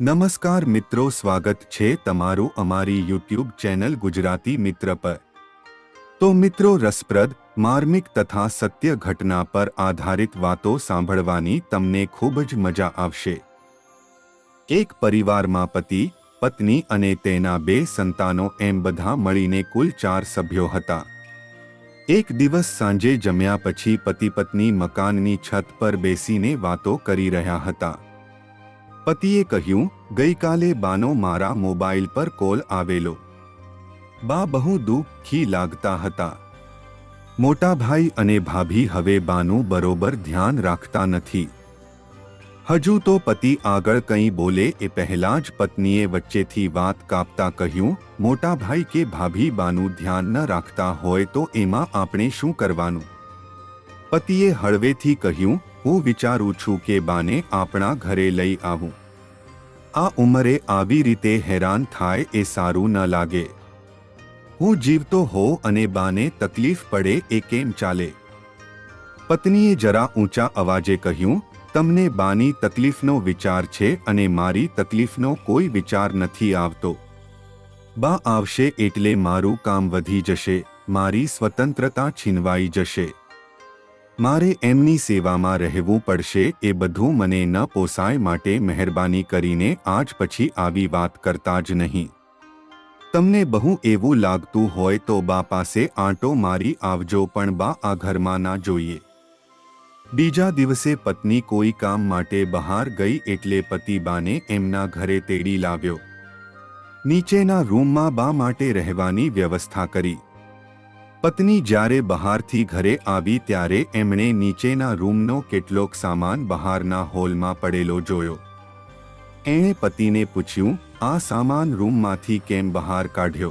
નમસ્કાર મિત્રો, સ્વાગત છે તમારું અમારી યુટ્યુબ ચેનલ ગુજરાતી મિત્ર પર. તો મિત્રો, રસપ્રદ, માર્મિક તથા સત્ય ઘટના પર આધારિત વાતો સાંભળવાની તમને ખૂબ જ મજા આવશે. એક પરિવારમાં પતિ, પત્ની અને તેના બે સંતાનો એમ બધા મળીને કુલ ચાર સભ્યો હતા. એક દિવસ સાંજે જમ્યા પછી પતિ પત્ની મકાનની છત પર બેસીને વાતો કરી રહ્યા હતા. પતિએ કહ્યું, ગઈકાલે બાનો મારા મોબાઈલ પર કોલ આવેલો. બા બહુ દુઃખી લાગતા હતા. મોટા ભાઈ અને ભાભી હવે બાનું બરોબર ધ્યાન રાખતા નથી. હજુ તો પતિ આગળ કંઈ બોલે એ પહેલા જ પત્નીએ વચ્ચેથી વાત કાપતા કહ્યું, મોટા ભાઈ કે ભાભી બાનું ધ્યાન ન રાખતા હોય તો એમાં આપણે શું કરવાનું? પતિએ હળવેથી કહ્યું હું વિચારું છું કે બાને આપણા ઘરે લઈ આવું. આ ઉંમરે આવી રીતે હેરાન થાય એ સારું ન લાગે. હું જીવતો હો અને બાને તકલીફ પડે એ કેમ ચાલે? પત્નીએ જરા ઊંચા અવાજે કહ્યું, તમને બાની તકલીફનો વિચાર છે અને મારી તકલીફનો કોઈ વિચાર નથી આવતો. બા આવશે એટલે મારું કામ વધી જશે, મારી સ્વતંત્રતા છીનવાઈ જશે. મારે એમની સેવામાં રહેવું પડશે એ બધું મને ન પોસાય માટે મહેરબાની કરીને આજ પછી આવી વાત કરતા જ નહીં. તમને બહુ એવું લાગતું હોય તો બા પાસે આંટો મારી આવજો પણ બા આ ઘરમાં ના જોઈએ. બીજા દિવસે પત્ની કોઈ કામ માટે બહાર ગઈ એટલે પતિ બાને એમના ઘરે તેડી લાવ્યો. નીચેના રૂમમાં બા માટે રહેવાની વ્યવસ્થા કરી. પત્ની જ્યારે બહારથી ઘરે આવી ત્યારે એમણે નીચેના રૂમનો કેટલોક સામાન બહારના હોલમાં પડેલો જોયો. એણે પતિને પૂછ્યું, આ સામાન રૂમમાંથી કેમ બહાર કાઢ્યો?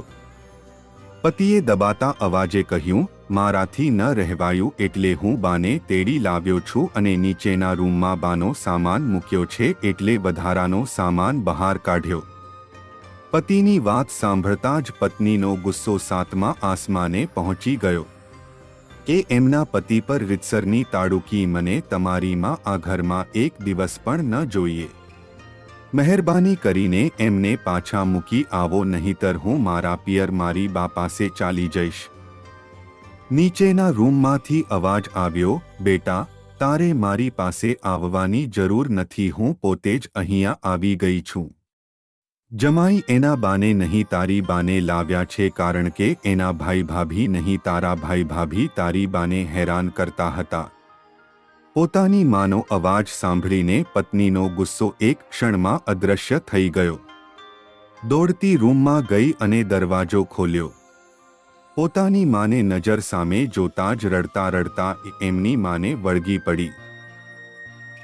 પતિએ દબાતા અવાજે કહ્યું, મારાથી ન રહેવાયું એટલે હું બાને તેડી લાવ્યો છું અને નીચેના રૂમમાં બાનો સામાન મૂક્યો છે એટલે વધારાનો સામાન બહાર કાઢ્યો. પતિની વાત સાંભળતા જ પત્નીનો ગુસ્સો સાતમા આસમાને પહોંચી ગયો. એ એમના પતિ પર રીતસરની તાડુકી મને તમારીમાં આ ઘરમાં એક દિવસ પણ ન જોઈએ. મહેરબાની કરીને એમને પાછા મૂકી આવો, નહીંતર હું મારા પિયર મારી બા પાસે ચાલી જઈશ. નીચેના રૂમમાંથી અવાજ આવ્યો, બેટા, તારે મારી પાસે આવવાની જરૂર નથી, હું પોતે જ અહીંયા આવી ગઈ છું. જમાઈ એના બાને નહીં તારી બાને લાવ્યા છે કારણ કે એના ભાઈ ભાભી નહીં તારા ભાઈ ભાભી તારી બાને હેરાન કરતા હતા. પોતાની માનો અવાજ સાંભળીને પત્નીનો ગુસ્સો એક ક્ષણમાં અદૃશ્ય થઈ ગયો. દોડતી રૂમમાં ગઈ અને દરવાજો ખોલ્યો. પોતાની માને નજર સામે જોતા જ રડતા રડતા એમની માને વળગી પડી.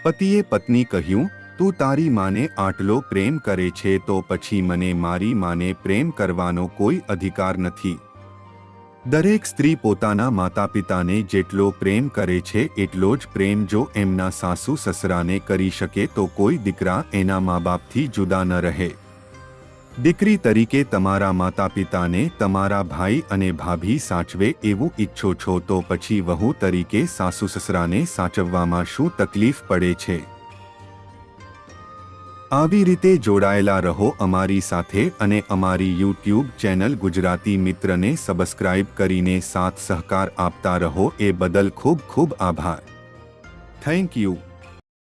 પતિએ પત્ની કહ્યું તું તારી માને આટલો પ્રેમ કરે છે તો પછી મને મારી માને પ્રેમ કરવાનો કોઈ અધિકાર નથી. દરેક સ્ત્રી પોતાના માતા પિતાને જેટલો પ્રેમ કરે છે એટલો જ પ્રેમ જો એમના સાસુ સસરાને કરી શકે તો કોઈ દીકરા એના મા બાપથી જુદા ન રહે. દીકરી તરીકે તમારા માતા પિતાને તમારા ભાઈ અને ભાભી સાચવે એવું ઈચ્છો છો તો પછી વહુ તરીકે સાસુ સસરાને સાચવવામાં શું તકલીફ પડે છે? આવી રીતે જોડાયેલા રહો અમારી સાથે અને અમારી યુટ્યુબ ચેનલ ગુજરાતી મિત્રને સબસ્ક્રાઇબ કરીને સાથ સહકાર આપતા રહો એ બદલ ખૂબ ખૂબ આભાર. Thank you